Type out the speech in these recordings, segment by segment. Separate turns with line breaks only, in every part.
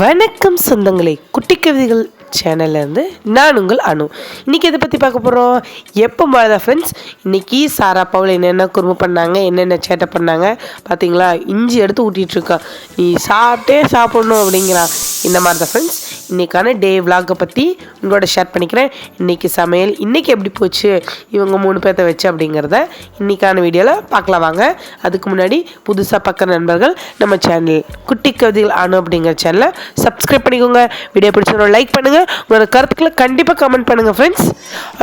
வணக்கம் சொந்தங்களே குட்டி கவிதைகள் சேனல்லேருந்து நான் உங்கள் அனு. இன்றைக்கி எதை பற்றி பார்க்க போகிறோம் எப்போ மழை ஃப்ரெண்ட்ஸ் இன்றைக்கி சாரா பவுல் என்னென்ன குறும்பு பண்ணாங்க என்னென்ன சேட்டை பண்ணாங்க? பார்த்தீங்களா இஞ்சி எடுத்து ஊட்டிகிட்ருக்கான் நீ சாப்பிட்டே சாப்பிடணும் அப்படிங்கிறான் இந்த மாதிரி தான் ஃப்ரெண்ட்ஸ் இன்றைக்கான டே விலாகை பற்றி உங்களோட ஷேர் பண்ணிக்கிறேன். இன்றைக்கி சமையல் இன்றைக்கி எப்படி போச்சு இவங்க மூணு பேர்த்த வச்சு அப்படிங்கிறத இன்றைக்கான வீடியோவில் பார்க்கலாம் வாங்க. அதுக்கு முன்னாடி புதுசாக பார்க்குற நண்பர்கள் நம்ம சேனல் குட்டி கவிதைகள் அணு அப்படிங்கிற சேனலை சப்ஸ்கிரைப் பண்ணிக்கோங்க. வீடியோ பிடிச்சவங்க லைக் பண்ணுங்கள் உங்களோட கருத்துக்களை கண்டிப்பாக கமெண்ட் பண்ணுங்கள் ஃப்ரெண்ட்ஸ்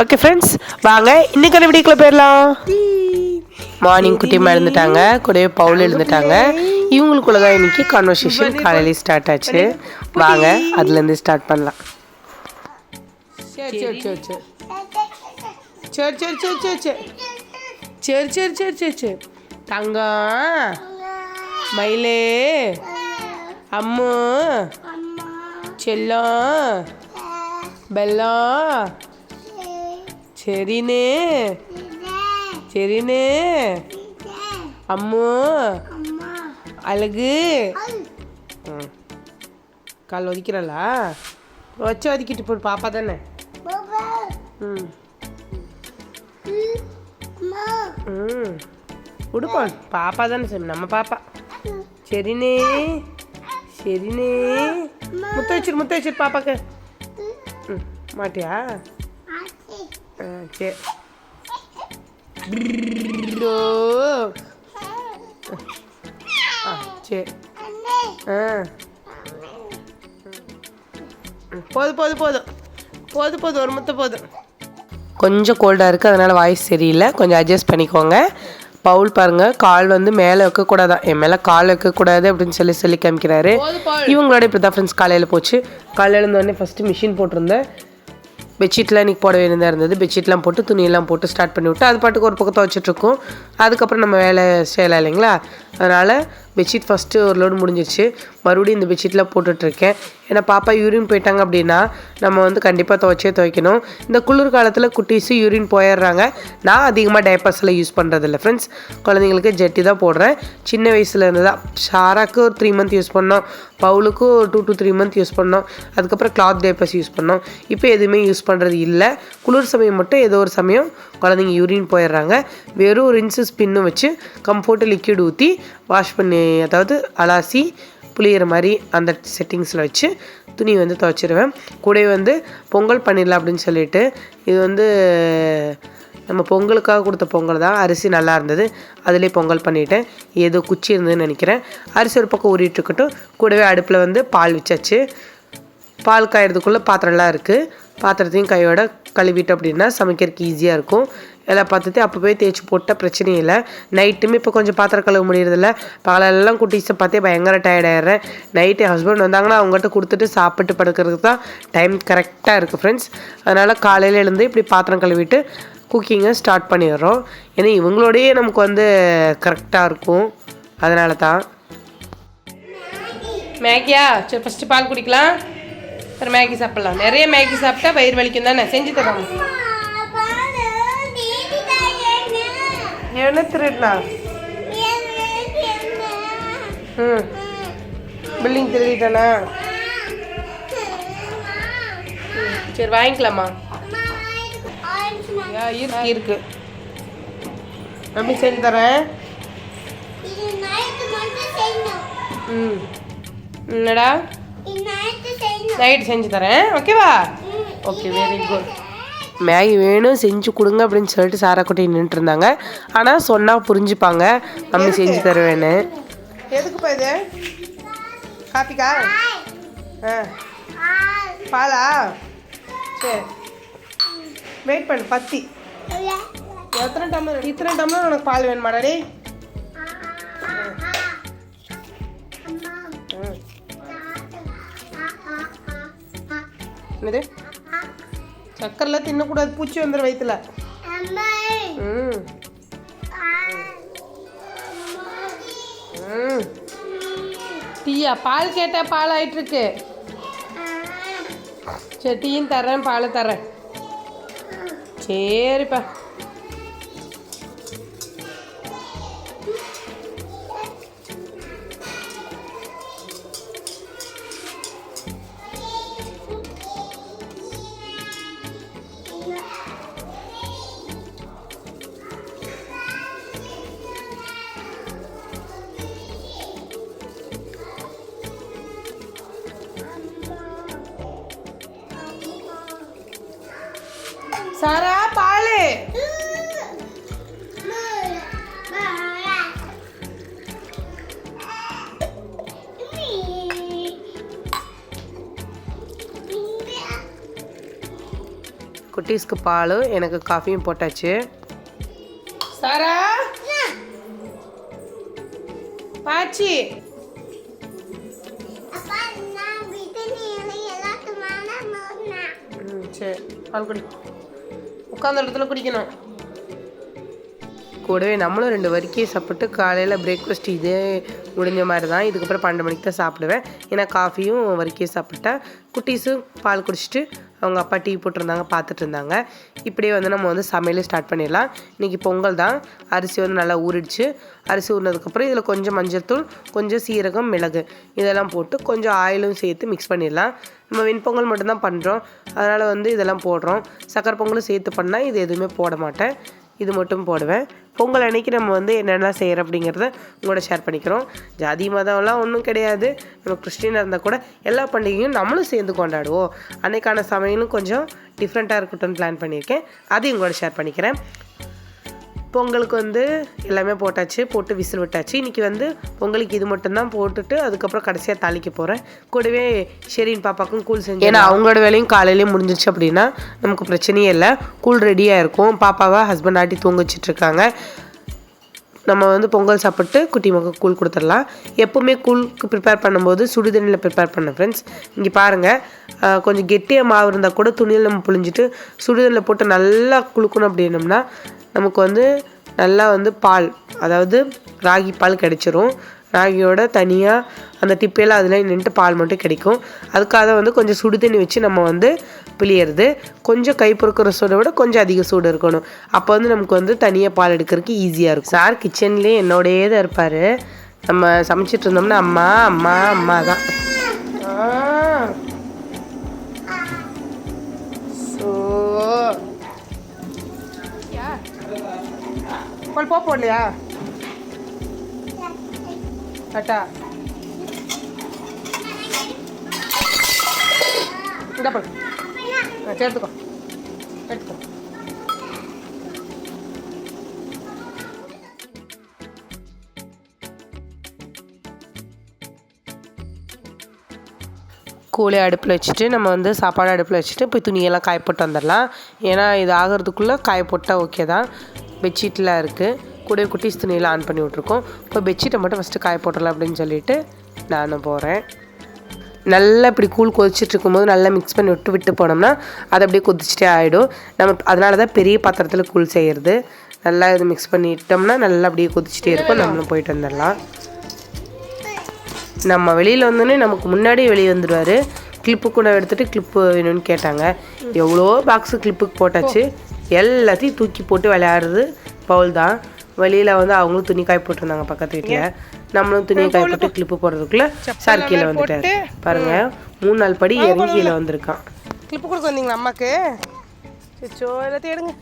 ஓகே ஃப்ரெண்ட்ஸ் வாங்க இன்றைக்கான வீடியோக்குள்ளே போயிடலாம். மார்னிங் குட்டியமாக எழுந்துட்டாங்க. கூடவே பவுல் எழுந்துட்டாங்க. இவங்களுக்குள்ள தான் இன்னைக்கு கான்வர்சேஷன் காலையிலேயே ஸ்டார்ட் ஆச்சு. வாங்க அதுலேருந்து ஸ்டார்ட் பண்ணலாம். சரி சரி சரி சரி. சரி சரி சரி சரி சரி. சரி சரி சரி சரி தங்கம் மயிலே அம்மு செல்லம் பெல்லம் சரினே சரினே அம்மு அழகு. கால் ஒதிக்கிறலா வச்சு ஒதுக்கிட்டு போடு பாப்பா தானே. ம். ம். உடுப்பா பாப்பா தானே சரி நம்ம பாப்பா. சரினே சரினே முத்த வச்சிரு முத்த வச்சிரு பாப்பாக்கு. ம். மாட்டியா? ஆ சரி சரி. ஆ. போதும் போதும் போதும் போதும் போதும் ஒரு முத்த போதும் கொஞ்சம் கோல்டாக இருக்குது அதனால் வாய்ஸ் சரியில்லை. கொஞ்சம் அட்ஜஸ்ட் பண்ணிக்கோங்க. பவுல் பாருங்க கால் வந்து மேலே வைக்கக்கூடாதான் என் மேலே கால் வைக்கக்கூடாது அப்படின்னு சொல்லி சொல்லி காமிக்கிறாரு. இவங்களோட இப்படி தான் ஃப்ரெண்ட்ஸ் காலையில் போச்சு. காலையில் இருந்தோடனே ஃபஸ்ட்டு மிஷின் போட்டிருந்தேன். பெட்ஷீட்லாம் இன்றைக்கி போட வேண்டியதாக இருந்தது. பெட்ஷீட்லாம் போட்டு துணியெல்லாம் போட்டு ஸ்டார்ட் பண்ணி விட்டு அது பாட்டுக்கு ஒரு பக்கம் துவைச்சிட்ருக்கோம். அதுக்கப்புறம் நம்ம வேலை செய்யலாம் இல்லைங்களா? அதனால் பெட்ஷீட் ஃபஸ்ட்டு ஒரு லோடு முடிஞ்சிருச்சு. மறுபடியும் இந்த பெட்ஷீட்லாம் போட்டுட்ருக்கேன். ஏன்னா பாப்பா யூரின் போயிட்டாங்க அப்படின்னா நம்ம வந்து கண்டிப்பாக துவைச்சே துவைக்கணும். இந்த குளிர் காலத்தில் குட்டீஸு யூரின் போயிடுறாங்க. நான் அதிகமாக டைப்பர்ஸில் யூஸ் பண்ணுறதில்ல ஃப்ரெண்ட்ஸ் குழந்தைங்களுக்கு ஜெட்டி தான் போடுறேன். சின்ன வயசுலேருந்து தான் ஷாராக்கு ஒரு த்ரீ மந்த் யூஸ் பண்ணோம். பவுலுக்கு ஒரு two to three month use பண்ணோம். அதுக்கப்புறம் கிளாத் டைப்பர்ஸ் யூஸ் பண்ணோம். இப்போ எதுவுமே யூஸ் பண்ணுறது இல்லை. குளிர் சமயம் மட்டும் ஏதோ ஒரு சமயம் குழந்தைங்க யூரின் போயிடுறாங்க. வெறும் ரின்ஸு ஸ்பின்னும் வச்சு கம்ஃபோர்ட்டு லிக்விட் ஊற்றி வாஷ் பண்ணி அதாவது அலாசி புளியிற மாதிரி அந்த செட்டிங்ஸில் வச்சு துணி வந்து துவைச்சிருவேன். கூட வந்து பொங்கல் பண்ணிடலாம் அப்படின்னு சொல்லிட்டு இது வந்து நம்ம பொங்கலுக்காக கொடுத்த பொங்கல் தான். அரிசி நல்லா இருந்தது. அதிலே பொங்கல் பண்ணிட்டேன். ஏதோ குச்சி இருந்ததுன்னு நினைக்கிறேன். அரிசி ஒரு பக்கம் ஊறிட்டுருக்கட்டும் கூடவே அடுப்பில் வந்து பால் வச்சாச்சு. பால் காயறதுக்குள்ளே பாத்திரம்லாம் இருக்குது பாத்திரத்தையும் கையோட கழுவிட்டோம் அப்படின்னா சமைக்கிறதுக்கு ஈஸியாக இருக்கும். எல்லாம் பார்த்துட்டு அப்போ போய் தேய்ச்சி போட்டால் பிரச்சனையும் இல்லை. நைட்டுமே இப்போ கொஞ்சம் பாத்திரம் கழுவ முடியறதில்ல. பகலெல்லாம் குட்டீஸை பார்த்தே பயங்கர டயர்டாயிடுறேன் நைட்டு ஹஸ்பண்ட் வந்தாங்கன்னா அவங்ககிட்ட கொடுத்துட்டு சாப்பிட்டு படுக்கிறதுக்கு தான் டைம் கரெக்டாக இருக்குது ஃப்ரெண்ட்ஸ் அதனால் காலையில் எழுந்து இப்படி பாத்திரம் கழுவிட்டு குக்கிங்கை ஸ்டார்ட் பண்ணிடுறோம். ஏன்னா இவங்களோடயே நமக்கு வந்து கரெக்டாக இருக்கும். அதனால தான். மேகியா சரி ஃபஸ்ட்டு பால் குடிக்கலாம். அப்புறம் மேகி சாப்பிட்லாம். நிறைய மேகி சாப்பிட்டா வயிறு வலிக்கும் தானே? செஞ்சு தரோம் என்ன திருடனா ம். பில்டிங் திருடிட்டானா? சரி வாங்கிக்கலாமா? இருக்கு இருக்கு. எப்படி செஞ்சு தரேன். ம். என்னடா? நைட் செஞ்சு தரேன். ஓகேவா? ஓகே வெரி குட் மேகி வேணும் செஞ்சு கொடுங்க அப்படின்னு சொல்லிட்டு சாராக்குட்டி நின்றுட்டு இருந்தாங்க. ஆனால் சொன்னால் புரிஞ்சுப்பாங்க. மம்மி செஞ்சு தருவேன்னு. எதுக்குப்பா இது? காப்பிக்கா? ஆ. பாலா? சரி வெயிட் பண்ணு பத்தி. எத்தனை டம்ளர் இத்தனை டம்ளர் உனக்கு பால் வேணுமாடா ம். என்னது? சக்கரெல்லாம் தின்னக்கூடாது. பூச்சி வந்துடும் வயிற்றுல ம். ம். டீயா? பால் கேட்டால் பால் ஆயிட்டுருக்கு. சரி டீயும் தர்றேன் பால் தர்றேன். சரிப்பா. சாரா பால் குட்டீஸ்க்கு பாலும் எனக்கு காஃபியும் போட்டாச்சு சாரா பாச்சி ம் சரி பால் குடி உட்காந்த இடத்துல குடிக்கணும். கூடவே நம்மளும் ரெண்டு வரிக்கையை சாப்பிட்டு காலையில் பிரேக்ஃபாஸ்ட் இதே முடிஞ்ச மாதிரி தான் இதுக்கப்புறம் பன்னெண்டு மணிக்கு தான் சாப்பிடுவேன். ஏன்னா காஃபியும் வரிக்கையும் சாப்பிட்டா குட்டீஸும் பால் குடிச்சிட்டு அவங்க அப்பா டீ போட்டிருந்தாங்க பார்த்துட்டு இருந்தாங்க இப்படியே வந்து நம்ம வந்து சமையலே ஸ்டார்ட் பண்ணிடலாம். இன்றைக்கி பொங்கல் தான். அரிசி வந்து நல்லா ஊறிடுச்சு. அரிசி ஊறினதுக்கப்புறம் இதில் கொஞ்சம் மஞ்சள் தூள் கொஞ்சம் சீரகம் மிளகு. இதெல்லாம் போட்டு கொஞ்சம் ஆயிலும் சேர்த்து மிக்ஸ் பண்ணிடலாம். நம்ம வெண்பொங்கல் மட்டும்தான் பண்ணுறோம் அதனால் வந்து இதெல்லாம் போடுறோம். சக்கரை பொங்கலும் சேர்த்து பண்ணால் இது எதுவுமே போட மாட்டேன். இது மட்டும் போடுவேன். பொங்கல் அன்னைக்கு நம்ம வந்து என்னென்ன செய்கிறோம் அப்படிங்கிறத உங்களோட ஷேர் பண்ணிக்கிறோம். ஜாதி மதம்லாம் ஒன்றும் கிடையாது. நம்ம கிறிஸ்டினாக இருந்தால் கூட எல்லா பண்டிகையும் நம்மளும் சேர்ந்து கொண்டாடுவோம். அன்னைக்கான சமையலும் கொஞ்சம் டிஃப்ரெண்ட்டாக இருக்கட்டும்னு பிளான் பண்ணியிருக்கேன். அதையும் உங்களோட ஷேர் பண்ணிக்கிறேன். பொங்கலுக்கு வந்து எல்லாமே போட்டாச்சு போட்டு விசில் விட்டாச்சு. இன்றைக்கி வந்து பொங்கலுக்கு இது மட்டும்தான் போட்டுட்டு அதுக்கப்புறம் கடைசியாக தாளிக்க போகிறேன் கூடவே ஷெரின் பாப்பாக்கும் கூழ் செஞ்சு ஏன்னா அவங்களோட வேலையும் காலையிலேயே முடிஞ்சிச்சு அப்படின்னா நமக்கு பிரச்சனையே இல்லை. கூழ் ரெடியாக இருக்கும். பாப்பாவை ஹஸ்பண்ட் ஆட்டி தூங்க வச்சிட்ருக்காங்க. நம்ம வந்து பொங்கல் சாப்பிட்டு குட்டி மக்கள் கூழ் கொடுத்துடலாம். எப்போவுமே கூழுக்கு ப்ரிப்பேர் பண்ணும்போது சுடுதண்ணியில் ப்ரிப்பேர் பண்ண ஃப்ரெண்ட்ஸ் இங்கே பாருங்கள் கொஞ்சம் கெட்டியாக மாவு இருந்தால் கூட துணியில் நம்ம புழிஞ்சிட்டு சுடுதண்ணில் போட்டு நல்லா குளுக்கணும் அப்படின்னம்னா நமக்கு வந்து நல்லா வந்து பால் அதாவது ராகி பால் கிடைச்சிரும். ராகியோட தனியாக அந்த திப்பையெல்லாம் அதில் நின்றுட்டு பால் மட்டும் கிடைக்கும். அதுக்காக வந்து கொஞ்சம் சுடு தண்ணி வச்சு நம்ம வந்து பிழியறது. கொஞ்சம் கை பொறுக்கிற சூடை விட கொஞ்சம் அதிக சூடு இருக்கணும். அப்போ வந்து நமக்கு வந்து தனியாக பால் எடுக்கிறதுக்கு ஈஸியாக இருக்கும். சார் கிச்சன்லேயே என்னோடையே தான் இருப்பார். நம்ம சமைச்சிட்டு இருந்தோம்னா அம்மா அம்மா அம்மா தான் பால் போ போடலையா? கட்டா இந்த பால் சேர்த்துக்கோ. எடுத்துக்கோ கோழி அடுப்பில் வச்சுட்டு நம்ம வந்து சாப்பாடு அடுப்பில் வச்சுட்டு போய் துணியெல்லாம் காய போட்டு வந்துடலாம். ஏன்னா இது ஆகிறதுக்குள்ளே காய போட்டால் ஓகே தான். பெட்ஷீட்லாம் இருக்குது கூட குட்டீஸ் துணியில் ஆன் பண்ணி விட்ருக்கோம் இப்போ பெட்ஷீட்டை மட்டும் ஃபஸ்ட்டு காய போட்டுடலாம் அப்படின்னு சொல்லிட்டு நானும் போகிறேன் நல்லா இப்படி கூழ் கொதிச்சிட்டு இருக்கும்போது நல்லா மிக்ஸ் பண்ணி விட்டு விட்டு போனோம்னா அது அப்படியே கொதிச்சிட்டே ஆகிடும் நம்ம அதனால தான் பெரிய பாத்திரத்தில் கூழ் செய்கிறது நல்லா இது மிக்ஸ் பண்ணிட்டோம்னா நல்லா அப்படியே கொதிச்சுட்டே இருக்கும். நம்மளும் போயிட்டு வந்துடலாம். நம்ம வெளியில் வந்தோடனே நமக்கு முன்னாடியே வெளியே வந்துடுவார். கிளிப்பு கூட எடுத்துகிட்டு கிளிப்பு வேணும்னு கேட்டாங்க. எவ்வளோ பாக்ஸு கிளிப்புக்கு போட்டாச்சு? எல்லாத்தையும் தூக்கி போட்டு விளையாடுறது பவுல் தான். வெளியில் வந்து அவங்களும் துணி காய போட்டிருந்தாங்க பக்கத்து வீட்டில் நம்மளும் துணியை காய போட்டு கிளிப்பு போடுறதுக்குள்ளே சார் கீழே வந்துட்டார். பாருங்க. மூணு நாள் படி இறங்கி கீழே வந்திருக்கான். கிளிப்பு கொடுக்க வந்தீங்களா அம்மாக்கு? சிச்சோ எல்லாத்தையும் எடுங்க.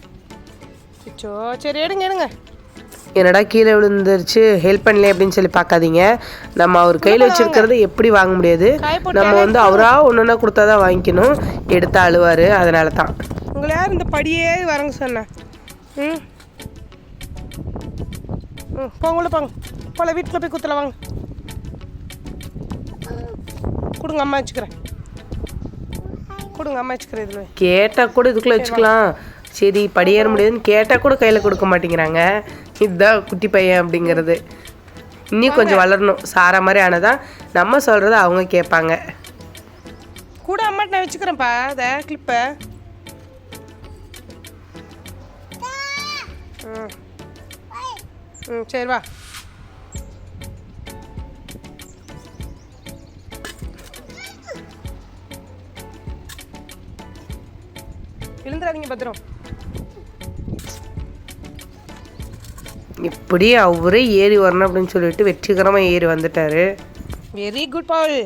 சிச்சோ சரி எடுங்க எடுங்க. என்னடா கீழே விழுந்துருச்சு? ஹெல்ப் பண்ணல அப்படின்னு சொல்லி பார்க்காதீங்க. நம்ம அவர் கையில் வச்சிருக்கிறத எப்படி வாங்க முடியாது? நம்ம வந்து அவரா ஒன்றுனா கொடுத்தா தான் வாங்கிக்கணும். எடுத்து அழுவார். அதனால தான் உங்களை யார் இந்த படியே வரங்க சொன்னேன் ம். ம் போங்க போங்க. போல வீட்டில் போய் குத்தல வாங்க. கொடுங்க அம்மா வச்சுக்கிறேன். கொடுங்க அம்மா வச்சுக்கிறேன் இதில் கேட்டால் கூட இதுக்குள்ளே வச்சுக்கலாம். சரி படியேற முடியாதுன்னு கேட்டால் கூட கையில் கொடுக்க மாட்டேங்கிறாங்க. இதுதான் குட்டி பையன் அப்படிங்கிறது. இன்னும் கொஞ்சம் வளரணும். சாரா மாதிரி ஆனதான் நம்ம சொல்கிறத அவங்க கேட்பாங்க. கூட அம்மாட்ட நான் வச்சுக்கிறேன்ப்பா அதை கிளிப்பை ம். ம் சரி வா. விழுந்துடாதீங்க பத்திரம். இப்படி அவரே ஏறி வரணும் அப்படின்னு சொல்லிட்டு வெற்றிகரமாக ஏறி வந்துட்டாரு. Very good Paul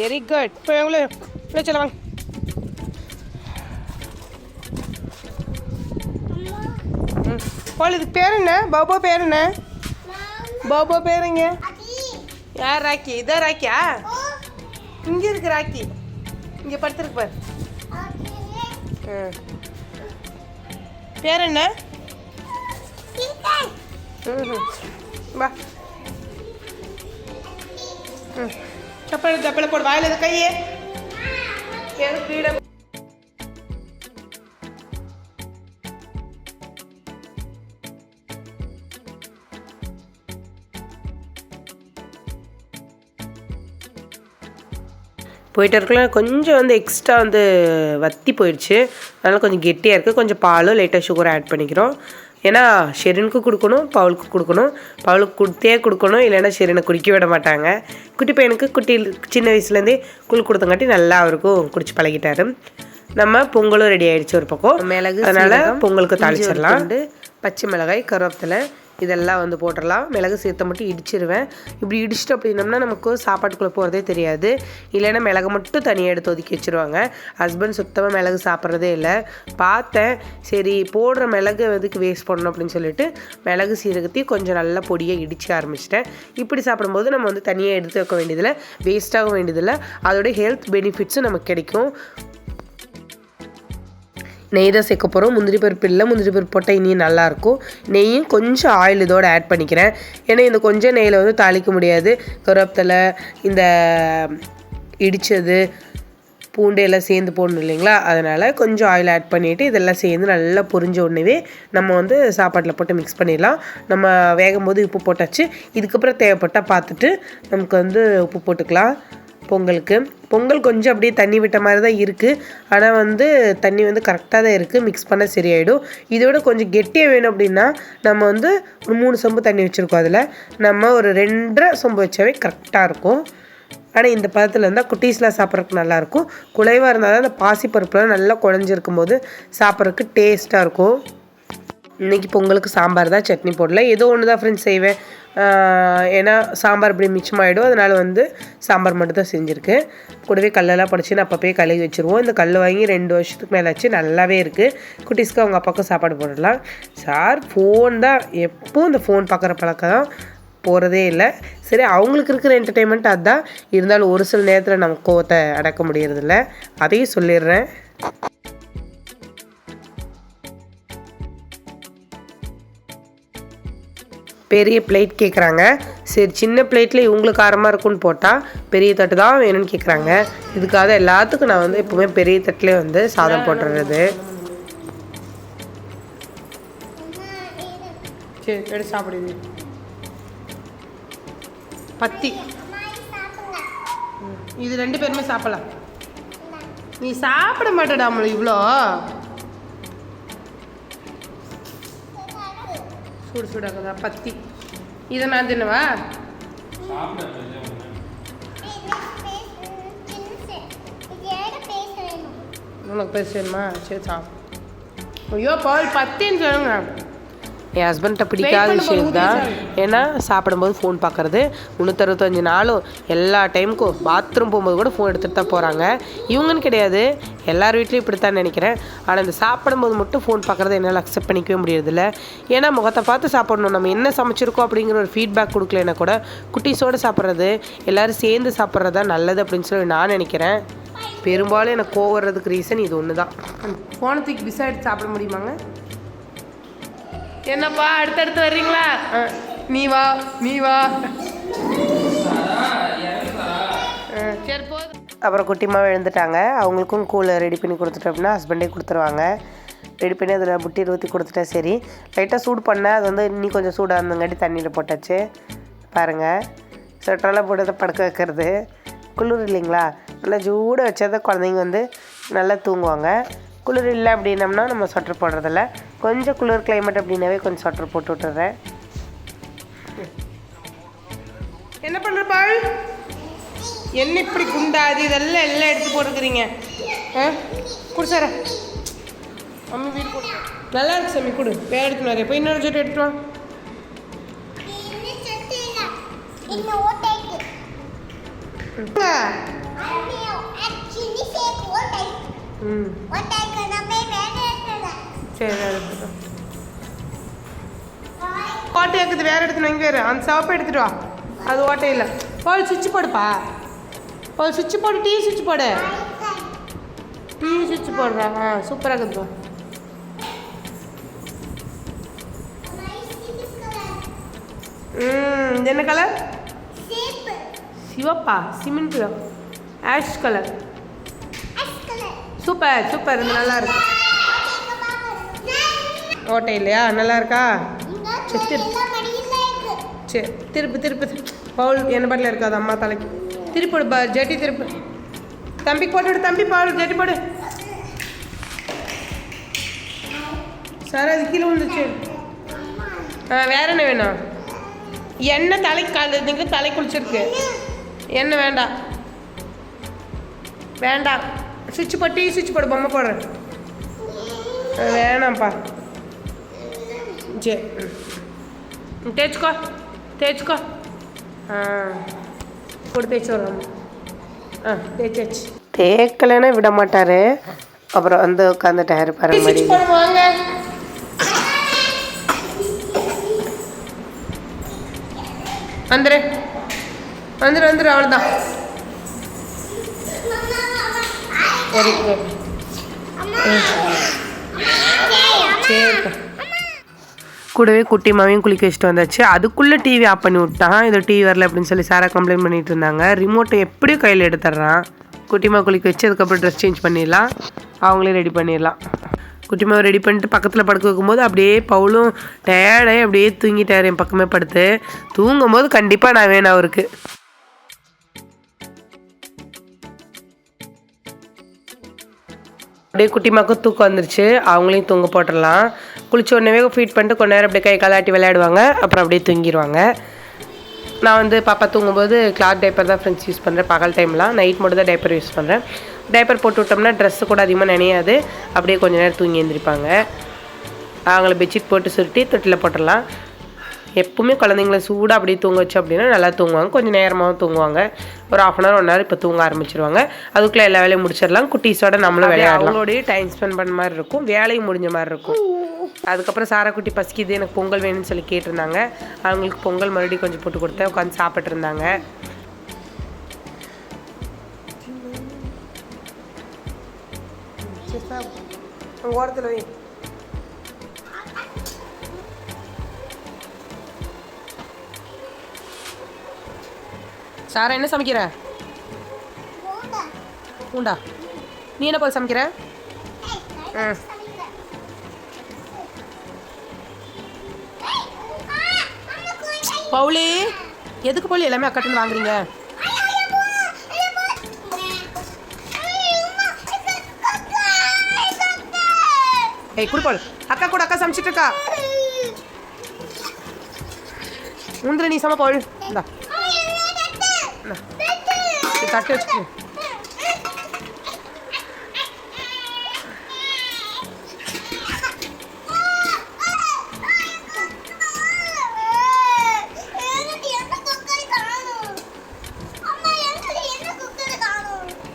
very good இப்போ எவ்வளோ இவ்வளோ சொல்ல வாங்க. ம். பால் இதுக்கு பேர் என்ன? பாபா பேர் என்ன? பாபா பேருங்க யார் ராக்கி? இதான் ராக்கியா? இங்கே இருக்கு ராக்கி. இங்கே படுத்துருக்கு பாரு. ஆ. பேர் என்ன? வா. ம். சப்பல் தப்பல போடு. வாயில் இதை கையே. எனக்கு ஃப்ரீடம் போயிட்டு இருக்கல கொஞ்சம் வந்து எக்ஸ்ட்ரா வந்து வத்தி போயிடுச்சு அதனால் கொஞ்சம் கெட்டியாக இருக்குது கொஞ்சம் பாலும் லைட்டாக சுகர் ஆட் பண்ணிக்கிறோம். ஏன்னா ஷெரினுக்கு கொடுக்கணும் பவுலுக்கு கொடுக்கணும். பவுலுக்கு கொடுத்தே கொடுக்கணும். இல்லைன்னா ஷெரினை குடிக்க விட மாட்டாங்க. குட்டி பையனுக்கு குட்டி சின்ன வயசுலேருந்தே குள் கொடுத்தங்காட்டி நல்லா அவருக்கும் குடிச்சு பழகிட்டாரு. நம்ம பொங்கலும் ரெடி ஆயிடுச்சு ஒரு பக்கம். மிளகு அதனால் பொங்கலுக்கு தாளிச்சிடலாம். பச்சை மிளகாய் கருவேப்பிலை இதெல்லாம் வந்து போட்டுடலாம். மிளகு சேர்த்த மட்டும் இடிச்சிருவேன். இப்படி இடிச்சிட்டு அப்படின்னம்னா நமக்கு சாப்பாட்டுக்குள்ளே போகிறதே தெரியாது. இல்லைன்னா மிளகு மட்டும் தனியாக எடுத்து ஒதுக்கி வச்சுருவாங்க. ஹஸ்பண்ட் சுத்தமாக மிளகு சாப்பிட்றதே இல்லை. பார்த்தேன். சரி போடுற மிளகு எதுக்கு வேஸ்ட் பண்ணணும் அப்படின்னு சொல்லிட்டு மிளகு சீரகத்தையும் கொஞ்சம் நல்லா பொடியாக இடிச்சு ஆரம்பிச்சிட்டேன். இப்படி சாப்பிடும்போது நம்ம வந்து தனியாக எடுத்து வைக்க வேண்டியதில்லை. வேஸ்ட்டாக வேண்டியதில்லை. அதோட ஹெல்த் பெனிஃபிட்ஸும் நமக்கு கிடைக்கும். நெய் தான் சேர்க்க போகிறோம் முந்திரி பருப்பு இல்லை. முந்திரி பருப்பு போட்டால் இனியும் நல்லாயிருக்கும். நெய்யும் கொஞ்சம் ஆயில் இதோடு ஆட் பண்ணிக்கிறேன். ஏன்னா இந்த கொஞ்சம் நெய்யில் வந்து தாளிக்க முடியாது. கருவேப்பிலை இந்த இடித்தது பூண்டு எல்லாம் சேர்ந்து போடணும் இல்லைங்களா? அதனால் கொஞ்சம் ஆயில் ஆட் பண்ணிவிட்டு இதெல்லாம் சேர்ந்து நல்லா பொரிஞ்ச உடனே நம்ம வந்து சாப்பாட்டில் போட்டு மிக்ஸ் பண்ணிடலாம். நம்ம வேகும் போது உப்பு போட்டாச்சு. இதுக்கப்புறம் தேவைப்பட்டால் பார்த்துட்டு நமக்கு வந்து உப்பு போட்டுக்கலாம். பொங்கலுக்கு. பொங்கல் கொஞ்சம் அப்படியே தண்ணி விட்ட மாதிரி தான் இருக்குது ஆனால் வந்து தண்ணி வந்து கரெக்டாக தான் இருக்குது மிக்ஸ் பண்ண சரியாயிடும். இதோட கொஞ்சம் கெட்டியாக வேணும் அப்படின்னா நம்ம வந்து ஒரு மூணு சொம்பு தண்ணி வச்சுருக்கோம் அதில். நம்ம ஒரு ரெண்டரை சொம்பு வச்சாவே கரெக்டாக இருக்கும். ஆனால் இந்த பதத்தில் இருந்தால் குட்டீஸ்லாம் சாப்பிட்றதுக்கு நல்லாயிருக்கும் குலைவாக இருந்தால் தான் அந்த பாசிப்பருப்புலாம் நல்லா குழஞ்சிருக்கும் போது சாப்பிட்றதுக்கு டேஸ்ட்டாக இருக்கும். இன்றைக்கி பொங்கலுக்கு சாம்பார் தான் சட்னி போடல. ஏதோ ஒன்று தான் ஃப்ரெண்ட்ஸ் செய்வேன். ஏன்னா சாம்பார் இப்படி மிச்சமாயிடும் அதனால் வந்து சாம்பார் மட்டும் தான் செஞ்சுருக்கு கூடவே கல்லெல்லாம் படிச்சு நான் அப்பப்பே கழுவி வச்சுருவோம். இந்த கல் வாங்கி ரெண்டு வருஷத்துக்கு மேலே ஆச்சு நல்லாவே இருக்குது குட்டீஸ்க்கு அவங்க அப்பாவுக்கு சாப்பாடு போடலாம் சார் ஃபோன் தான். எப்போவும் இந்த ஃபோன் பார்க்குற பழக்கம் தான். போகிறதே இல்லை. சரி அவங்களுக்கு இருக்கிற என்டர்டெயின்மெண்ட் அதுதான் இருந்தாலும் ஒரு சில நேரத்தில் நம்ம கோவத்தை அடக்க முடியறதில்ல. அதையும் சொல்லிடுறேன். பெரிய பிளேட் கேட்குறாங்க சரி சின்ன பிளேட்டில் இவங்களுக்கு காரமாக இருக்கும்னு போட்டால் பெரிய தட்டு தான் வேணும்னு கேட்குறாங்க இதுக்காக எல்லாத்துக்கும் நான் வந்து எப்போவுமே பெரிய தட்டிலே வந்து சாதம் போட்டுறது. சரி எடுத்து சாப்பிடுங்க. பத்தி. இது ரெண்டு பேருமே சாப்பிடலாம். நீ சாப்பிட மாட்டேடாமல் இவ்வளோ சூடு தான் பத்தி. இதை நான் தின்னவா? உனக்கு பேச வேணுமா? சரி சாப்பிடும் ஐயோ பால் பத்தின்னு சொல்லுங்க. என் ஹஸ்பண்ட்ட பிடிக்காத விஷயம் தான் ஏன்னா சாப்பிடும்போது ஃபோன் பார்க்குறது. முந்நூற்றறுபத்தஞ்சு நாளும் எல்லா டைமுக்கும் பாத்ரூம் போகும்போது கூட ஃபோன் எடுத்துகிட்டு தான் போகிறாங்க இவங்கன்னு கிடையாது. எல்லார் வீட்லேயும் இப்படி தான் நினைக்கிறேன். ஆனால் இந்த சாப்பிடும்போது மட்டும் ஃபோன் பார்க்குறத என்னால் அக்செப்ட் பண்ணிக்கவே முடியறதில்ல. ஏன்னா முகத்தை பார்த்து சாப்பிடணும். நம்ம என்ன சமைச்சிருக்கோம் அப்படிங்கிற ஒரு ஃபீட்பேக் கொடுக்கலனா கூட குட்டீஸோடு சாப்பிட்றது எல்லோரும் சேர்ந்து சாப்பிட்றது தான் நல்லது அப்படின்னு சொல்லி நான் நினைக்கிறேன். பெரும்பாலும் எனக்கு கோவம் ரீசன் இது ஒன்று தான் ஃபோனை தூக்கி எடுத்து சாப்பிட முடியுமாங்க? என்னப்பா அடுத்தடுத்து வர்றீங்களா? நீ வா நீ வா. சரி போதும். அப்புறம் குட்டிமாவை எழுந்துட்டாங்க. அவங்களுக்கும் கூழ் ரெடி பண்ணி கொடுத்துட்டோம் அப்படின்னா ஹஸ்பண்டே கொடுத்துருவாங்க. ரெடி பண்ணி அதில் புட்டி ஊற்றி கொடுத்துட்டா சரி லைட்டாக சூடு பண்ணேன் அது வந்து இன்னி கொஞ்சம் சூடாக இருந்தங்காட்டி தண்ணியில் போட்டாச்சு. பாருங்கள் சொட்டரெல்லாம் போட்டு படுக்க வைக்கிறது. குளிர் இல்லைங்களா? நல்லா சூட வச்சா தான் குழந்தைங்க வந்து நல்லா தூங்குவாங்க. குளிர் இல்லை அப்படின்னம்னா நம்ம சொட்டர் போடுறதில்ல. கொஞ்சம் குளிர் கிளைமேட் அப்படின்னாவே கொஞ்சம் சொட்டர் போட்டு விட்டுறேன். என்ன பண்ணுற பால்? என்ன இப்படி குண்டாது? இதெல்லாம் எல்லாம் எடுத்து போட்டுக்கிறீங்க. ஆ? குடிச்சார மம்மி வீடு கொடு நல்லா இருக்கு சாமி கொடு. பேர் எடுத்து நிறைய போய் இன்னொரு சொட்டு எடுத்து வா. சரி வேறு எடுத்துட்டு இருக்குது வேறு எடுத்துன்னு இங்கே வேறு. அந்த சிவப்பு எடுத்துட்டு வா. அது ஓட்டை இல்லை ஒரு சுவிட்ச் போடுப்பா. ஒரு சுவிட்ச் போடு டீ சுவிட்ச் போடு. டீ சுவிட்ச் போடுறா. ஆ சூப்பராக இருக்குது என்ன கலர் சிவப்பா cement colour ash colour super super. இது நல்லா இருக்கு. ஓட்டை இல்லையா? நல்லா இருக்கா? சரி திருப்பு திருப்பு பவுல் என்ன பாட்டில் இருக்காது அம்மா தலைக்கு. திருப்பிடு பா ஜட்டி திருப்பு. தம்பி போட்டு விடு தம்பி பவுல் ஜட்டி போடு. சார் அது கீழே வந்துச்சு ஆ வேற என்ன வேணும்? எண்ணெய் தலைக்கு காலத்துக்கு நீங்கள் தலை குளிச்சிருக்கு? எண்ணெய் வேண்டாம். வேண்டாம். சுவிட்ச் போட்டு சுவிட்ச் போடு பொம்மை போடுறேன். வேணாம்ப்பா. சரி ம். தேய்ச்சிக்கோ தேய்ச்சிக்கோ. ஆ போட்டு தேய்ச்சி விட்றோம் ஆ தேய்ச்சாச்சு. தேய்க்கலைன்னா விட மாட்டார். அப்புறம் வந்து உட்காந்துட்டாரு பாரு மாதிரி வாங்க. வந்துரு. வந்துரு வந்துரு அவ்வளோதான் சரி சரிப்பா கூடவே குட்டி மாவையும் குளிக்க வச்சுட்டு வந்தாச்சு. அதுக்குள்ளே டிவி ஆஃப் பண்ணி விட்டான். இது டிவி வரல அப்படின்னு சொல்லி சாரா கம்ப்ளைண்ட் பண்ணிட்டு இருந்தாங்க. ரிமோட்டை எப்படியும் கையில் எடுத்துட்றான். குட்டிமா குளிக்க வச்சு அதுக்கப்புறம் ட்ரெஸ் சேஞ்ச் பண்ணிடலாம். அவங்களே ரெடி பண்ணிடலாம். குட்டிமாவை ரெடி பண்ணிட்டு பக்கத்தில் படுக்க வைக்கும்போது அப்படியே பவுலும் டயர்டாகி அப்படியே தூங்கிட்டார் என் பக்கமே படுத்து. தூங்கும்போது கண்டிப்பாக நான் வேணும் அவருக்கு. அப்படியே குட்டிமாக்கு தூக்கம் வந்துருச்சு. அவங்களையும் தூங்க போட்டுடலாம். குளிச்ச உடனே ஃபீட் பண்ணிட்டு கொஞ்ச நேரம் அப்படியே கை காலாட்டி விளையாடுவாங்க. அப்புறம் அப்படியே தூங்கிடுவாங்க நான் வந்து பாப்பா தூங்கும்போது கிளாத் டைப்பர் தான் ஃப்ரெண்ட்ஸ் யூஸ் பண்ணுறேன் பகல் டைம்லாம் நைட் மட்டும் தான் டைப்பர் யூஸ் பண்ணுறேன் டைப்பர் போட்டு விட்டோம்னா ட்ரெஸ்ஸு கூட அதிகமாக நினையாது. அப்படியே கொஞ்ச நேரம் தூங்கி எழுந்திரிப்பாங்க அவங்கள பெட்ஷீட் போட்டு சுருட்டி தொட்டில் போட்டுடலாம். எப்பவுமே குழந்தைங்கள சூடாக அப்படியே தூங்க வச்சு அப்படின்னா நல்லா தூங்குவாங்க. கொஞ்சம் நேரமாகவும் தூங்குவாங்க. ஒரு half an hour one hour இப்போ தூங்க ஆரம்பிச்சிருவாங்க. அதுக்குள்ளே எல்லா வேலையும் முடிச்சிடலாம். குட்டீஸோட நம்மளும் விளையாடலாம். அவங்களோடய டைம் ஸ்பெண்ட் பண்ண மாதிரி இருக்கும். வேலையும் முடிஞ்ச மாதிரி இருக்கும். அதுக்கப்புறம் சாரா குட்டி பசிக்குது. எனக்கு பொங்கல் வேணும்னு சொல்லி கேட்டிருந்தாங்க. அவங்களுக்கு பொங்கல் மறுபடியும் கொஞ்சம் போட்டு கொடுத்தேன். உட்காந்து சாப்பிட்டு இருந்தாங்க. ஓரத்தில் சாரா என்ன சமைக்கிற? பூண்டா. நீ என்ன போல் சமைக்கிற? ம் பவுலி எதுக்கு போல எல்லாமே அக்கட்டுன்னு வாங்குறீங்க? ஏய் குடுப்போல் அக்கா கூட அக்கா சமைச்சிட்டு இருக்கா? உந்திர நீ சம போல் இந்தா இந்தா. தட்டு வச்சுக்கோ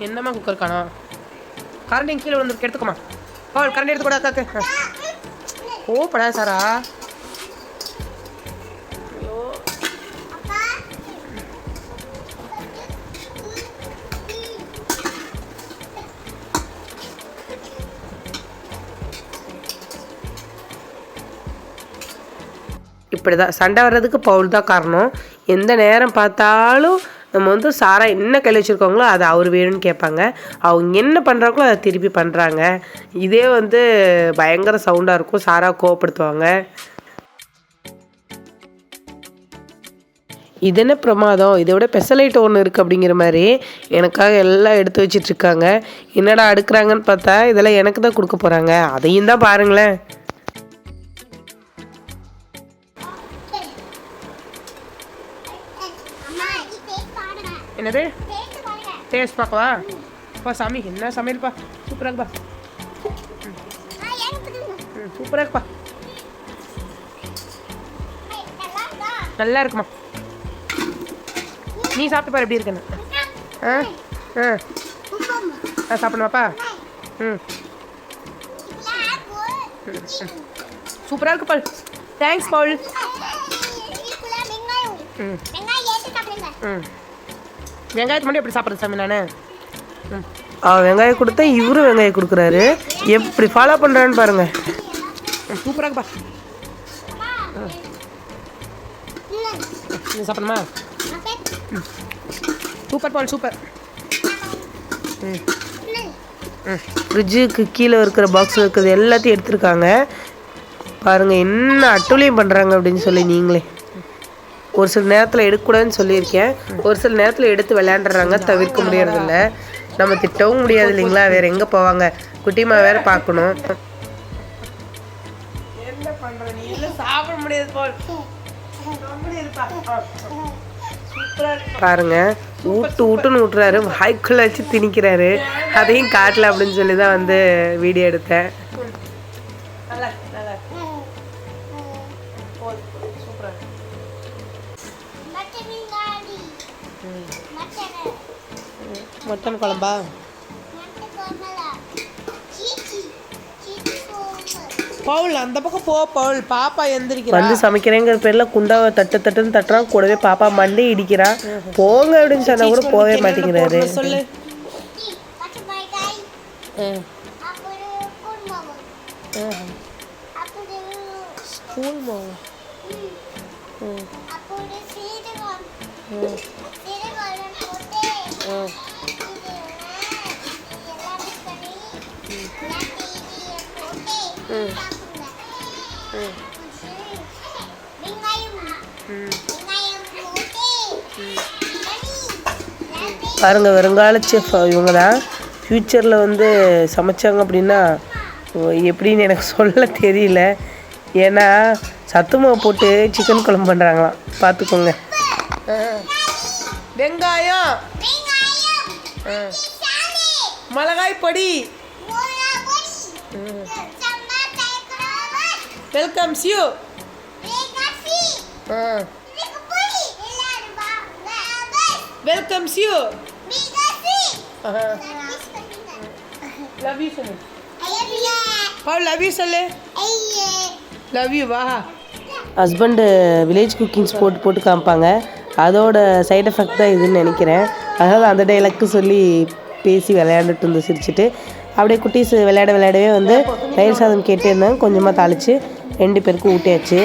என்னம்மா குக்கர் காணோம் கரண்ட் கீழே வந்து எடுத்துக்கோமா பவுல் கரண்ட் எடுத்து கூட அக்காக்கு சாரா. இப்படி தான் சண்டை வர்றதுக்கு பவுல் தான் காரணம். எந்த நேரம் பார்த்தாலும் நம்ம வந்து சாரா என்ன கையில் வச்சுருக்காங்களோ அதை அவர் வேணும்னு கேட்பாங்க. அவங்க என்ன பண்ணுறாங்களோ அதை திருப்பி பண்ணுறாங்க இதே வந்து பயங்கர சவுண்டாக இருக்கும். சாரா கோவப்படுத்துவாங்க. இது என்ன பிரமாதம்? இதை விட பெசலைட் ஒன்று இருக்குது அப்படிங்கிற மாதிரி எனக்காக எல்லாம் எடுத்து வச்சிட்ருக்காங்க என்னடா அடுக்கிறாங்கன்னு பார்த்தா இதெல்லாம் எனக்கு தான் கொடுக்க போகிறாங்க அதையும் தான் பாருங்களேன். என்னது? டேஸ்ட் பார்க்கவா? அப்பா சாமி என்ன சமையல்ப்பா சூப்பராக இருக்குப்பா. ம் சூப்பராக இருக்குப்பா. நல்லா இருக்குமா? நீ சாப்பிட்டு பாரு எப்படி இருக்குன்னு. ஆ ஆ. ஆ சாப்பிடணுமாப்பா ம். சூப்பராக இருக்கு பால். தேங்க்ஸ் பால். ம். ம். வெங்காயத்தை மட்டும் எப்படி சாப்பிட்றது சாமி நான்? வெங்காயம் கொடுத்தா இவரும் வெங்காயம் கொடுக்குறாரு. எப்படி ஃபாலோ பண்ணுறான்னு பாருங்க. சூப்பராக இருக்குப்பா. இது சாப்பிடணுமா? Super Paul super. ஃப்ரிட்ஜுக்கு கீழே இருக்கிற பாக்ஸில் இருக்கிறது எல்லாத்தையும் எடுத்திருக்காங்க. பாருங்கள் என்ன அட்டுழியம் பண்ணுறாங்க அப்படின்னு சொல்லி நீங்களே. ஒரு சில நேரத்தில் எடுக்கக்கூடாதுன்னு சொல்லியிருக்கேன். ஒரு சில நேரத்தில் எடுத்து விளையாண்டுறாங்க தவிர்க்க முடியறதில்ல. நம்ம திட்டவும் முடியாது இல்லைங்களா? வேற எங்கே போவாங்க? குட்டிமா வேற பார்க்கணும். பாருங்க ஊட்டு ஊட்டுன்னு ஊட்டுறாரு. வாய்க்குள்ள வச்சு திணிக்கிறாரு. அதையும் காட்டல அப்படின்னு சொல்லி தான் வந்து வீடியோ எடுத்தேன். மட்டன் குழம்பா? பவுல் அந்த பக்கம் போ பவுல். பாப்பா எந்திரிக்கிறா. வந்து சமைக்கிறேங்கிற பேர்ல குண்டாவை தட்டு தட்டுன்னு தட்டுறான் கூடவே பாப்பா மண்டே இடிக்கிறான் போங்க அப்படின்னு சொன்னா கூட போகவே மாட்டேங்கிறாரு. சொல்லு. ஸ்கூல் மாவு. பாருங்க வருங்கால செஃப் இவங்க தான் ஃப்யூச்சரில் வந்து சமைச்சாங்க அப்படின்னா எப்படின்னு எனக்கு சொல்ல தெரியல. ஏன்னா சத்து மாவு போட்டு சிக்கன் குழம்பு பண்ணுறாங்களாம் பார்த்துக்கோங்க. வெங்காயம். மிளகாய் பொடி. Welcome you welcome you love you சொல்லு பவுல் லவ் யூ சொல்லு லவ் யூ வா ஹஸ்பண்டு வில்லேஜ் குக்கிங்ஸ் போட்டு போட்டு காமிப்பாங்க. அதோட சைடு எஃபெக்ட் தான் இதுன்னு நினைக்கிறேன். அதனால் அந்த டைலாக்கு சொல்லி பேசி விளையாண்டுட்டு இருந்து சிரிச்சிட்டு அப்படியே குட்டீஸ் விளையாட விளையாடவே வந்து தயிர் சாதம் கேட்டே இருந்தாங்க கொஞ்சமாக தாளித்து ரெண்டு பேருக்கும் ஊட்டியாச்சு.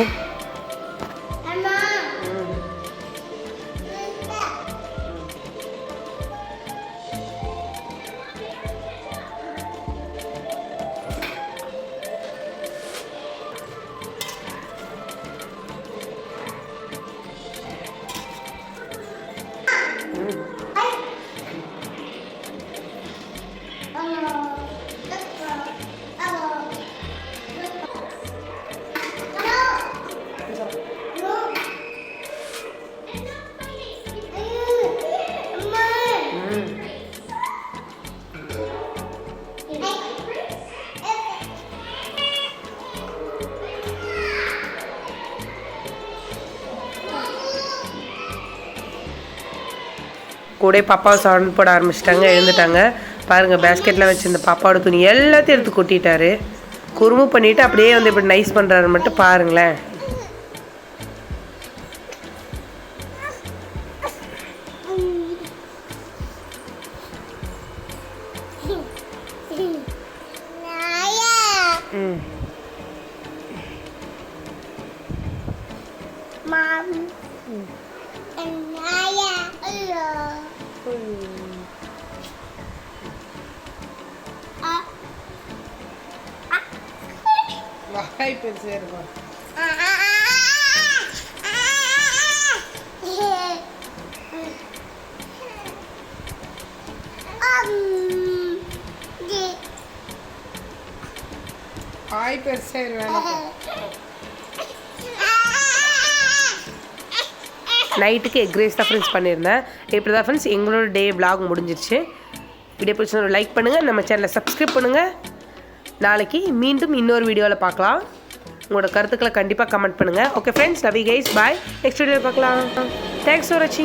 கூட பாப்பாவை சவுண்ட் போட ஆரம்பிச்சிட்டாங்க எழுந்துட்டாங்க. பாருங்கள் பேஸ்கெட்டில் வச்சுருந்த பாப்பாவோட துணி எல்லாத்தையும் எடுத்து கொட்டிட்டாரு. குறும்பு பண்ணிவிட்டு அப்படியே வந்து இப்படி நைஸ் பண்ணுறாரு மட்டும் பாருங்களேன். மிட்டாய் பெருசு இருக்கும்
ஆய் Um.
நைட்டுக்கு எக் ரைஸ் தான் ஃப்ரெண்ட்ஸ் பண்ணியிருந்தேன். இப்படி தான் ஃப்ரெண்ட்ஸ் எங்களோட டே vlog முடிஞ்சிருச்சு. வீடியோ பிடிச்சா லைக் பண்ணுங்கள் நம்ம சேனலை சப்ஸ்கிரைப் பண்ணுங்கள் நாளைக்கு மீண்டும் இன்னொரு வீடியோவில் பார்க்கலாம். உங்களோட கருத்துக்களை கண்டிப்பாக கமெண்ட் பண்ணுங்கள் okay friends love guys bye next video பார்க்கலாம். தேங்க்ஸ் ஃபார் வாட்சிங்